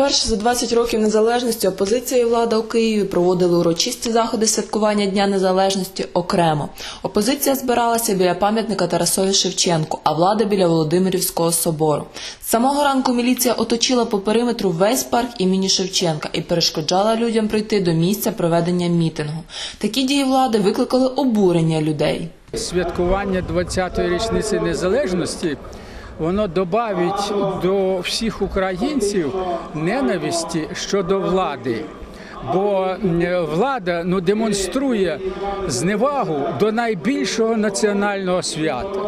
Перше за 20 років незалежності опозиція і влада у Києві проводили урочисті заходи святкування Дня Незалежності окремо. Опозиція збиралася біля пам'ятника Тарасові Шевченку, а влада біля Володимирівського собору. З самого ранку міліція оточила по периметру весь парк імені Шевченка і перешкоджала людям прийти до місця проведення мітингу. Такі дії влади викликали обурення людей. Святкування 20-ї річниці незалежності воно додавить до всіх українців ненависті щодо влади. Бо влада ну, демонструє зневагу до найбільшого національного свята.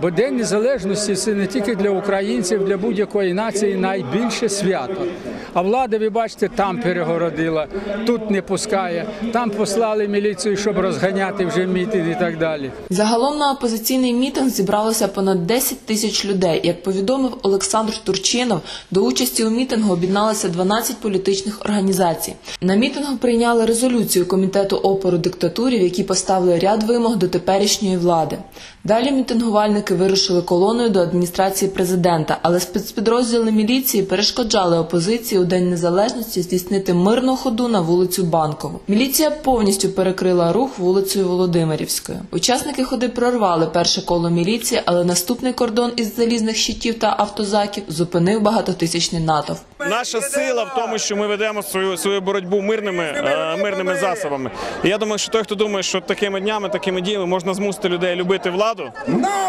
Бо День Незалежності це не тільки для українців, для будь-якої нації найбільше свято. А влада, ви бачите, там перегородила, тут не пускає, там послали міліцію, щоб розганяти вже мітинг і так далі. Загалом на опозиційний мітинг зібралося понад 10 тисяч людей. Як повідомив Олександр Турчинов, до участі у мітингу об'єдналися 12 політичних організацій. На мітингу прийняли резолюцію комітету опору диктатурі, в якій поставили ряд вимог до теперішньої влади. Далі мітингувальники вирушили колоною до адміністрації президента, але спецпідрозділи міліції перешкоджали опозиції у День Незалежності здійснити мирну ходу на вулицю Банкову. Міліція повністю перекрила рух вулицею Володимирівською. Учасники ходи прорвали перше коло міліції, але наступний кордон із залізних щитів та автозаків зупинив багатотисячний натовп. Наша сила в тому, що ми ведемо свою свою боротьбу мирними е, мирними засобами. І я думаю, що той, хто думає, що такими днями, такими діями можна змусити людей любити владу,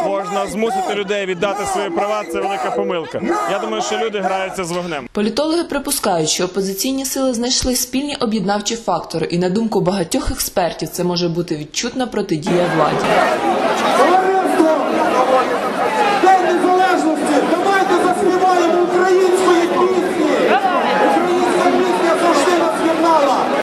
можна змусити людей віддати свої права. Це велика помилка. Я думаю, що люди граються з вогнем. Політологи припускають, що опозиційні сили знайшли спільні об'єднавчі фактори, і на думку багатьох експертів, це може бути відчутна протидія владі.